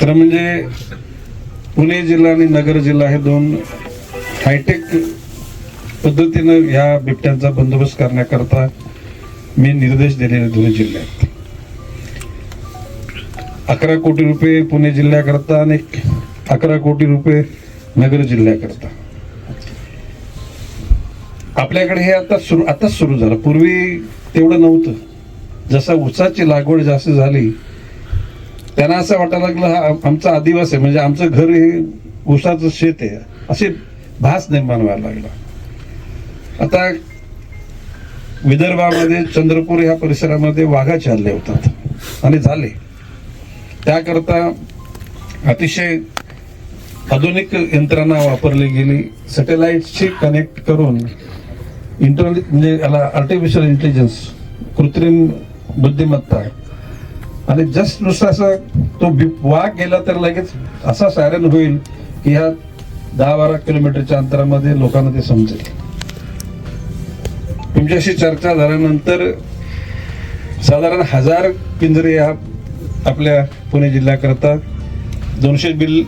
तर म्हणजे पुणे जिल्हा आणि नगर जिल्हा हे दोन हायटेक पद्धतीनं ह्या बिबट्यांचा बंदोबस्त करण्याकरता मी निर्देश दिलेले दोन्ही जिल्ह्यात अकरा कोटी रुपये पुणे जिल्ह्याकरता आणि अकरा कोटी रुपये नगर जिल्ह्याकरता. आपल्याकडे हे आता सुरू आताच सुरू झालं. पूर्वी तेवढं नव्हतं. जसा ऊसाची लागवड जास्त झाली त्यांना असं वाटायला लागलं हा आमचा आदिवासी आहे म्हणजे आमचं घर हे ऊसाचं शेत आहे. असे भास निर्माण व्हायला लागला. आता विदर्भामध्ये चंद्रपूर ह्या परिसरामध्ये वाघाचे हल्ले होतात. आणि झाले. त्याकरता अतिशय आधुनिक यंत्रणा वापरली गेली. सॅटेलाइटशी कनेक्ट करून इंटरनेट म्हणजे याला आर्टिफिशियल इंटेलिजन्स कृत्रिम बुद्धिमत्ता आणि जस्ट नुसता असा तो बिप- वाघ गेला तर लगेच असा सायरन होईल की ह्या दहा बारा किलोमीटरच्या अंतरामध्ये लोकांना ते समजेल. तुमच्याशी चर्चा झाल्यानंतर साधारण हजार पिंजरे या आपल्या पुणे जिल्ह्याकरता दोनशे बिल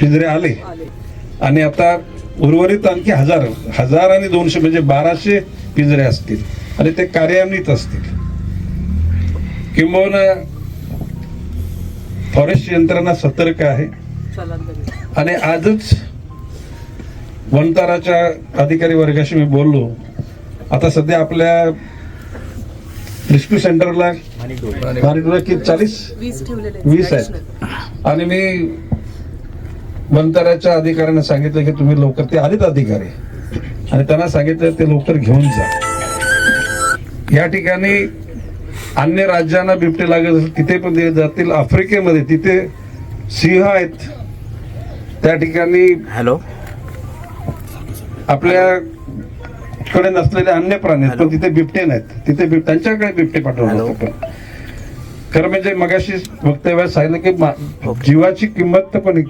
पिंजरे आले. आणि आता उर्वरित आणखी हजार हजार आणि दोनशे म्हणजे बाराशे पिंजरे असतील. आणि ते कार्यान्वित असतील. किंबहुना फॉरेस्ट यंत्रणा सतर्क आहे. आणि आजच वनताराच्या अधिकारी वर्गाशी मी बोललो. आता सध्या आपल्या रेस्क्यू सेंटरला चाळीस? वीस आहेत. आणि मी वनताराच्या अधिकाऱ्यांना सांगितलं की तुम्ही लवकर ते आलेत अधिकारी. आणि त्यांना सांगितलं ते लवकर घेऊन जा. या ठिकाणी अन्य राज्यांना बिबटे लागत असेल तिथे पण ते जातील. आफ्रिकेमध्ये तिथे सिंह आहेत. त्या ठिकाणी हॅलो. आपल्या कडे नसलेले अन्य प्राणी आहेत पण तिथे बिबटे नाहीत. तिथे बिब- त्यांच्याकडे बिबटे पाठवले हॅलो. जातात पण. खरं म्हणजे मगाशी वक्तव्यात सांगितलं की जीवाची किंमत तर पण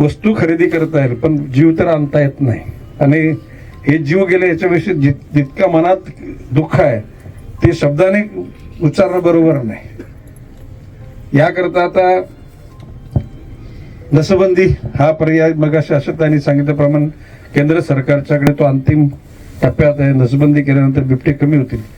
वस्तू खरेदी करता येईल पण जीव तर आणता येत नाही. आणि हे जीव गेले याच्याविषयी जित- जितका मनात दुःख आहे ते शब्दाने उच्चारणं बरोबर नाही. याकरता आता नसबंदी हा पर्याय मग त्यांनी सांगितल्याप्रमाणे केंद्र सरकारच्याकडे तो अंतिम टप्प्यात आहे. नसबंदी केल्यानंतर बिबटे कमी होतील.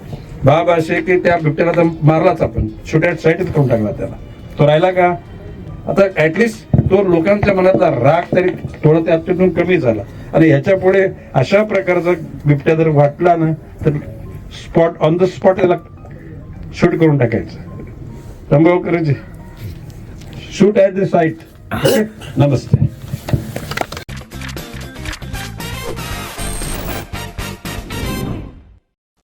बाब असे की त्या बिबट्याला तर मारलाच आपण. छोट्या साईटच करून टाकला त्याला. तो राहिला का? आता ऍटलिस्ट तो लोकांच्या मनातला राग तरी थोडा त्यातून कमी झाला. आणि ह्याच्या पुढे अशा प्रकारचा बिबट्या जर वाटला ना तर स्पॉट ऑन द स्पॉट याला शूट करून टाकायचं. रंभावकरजी shoot at the site Namaste.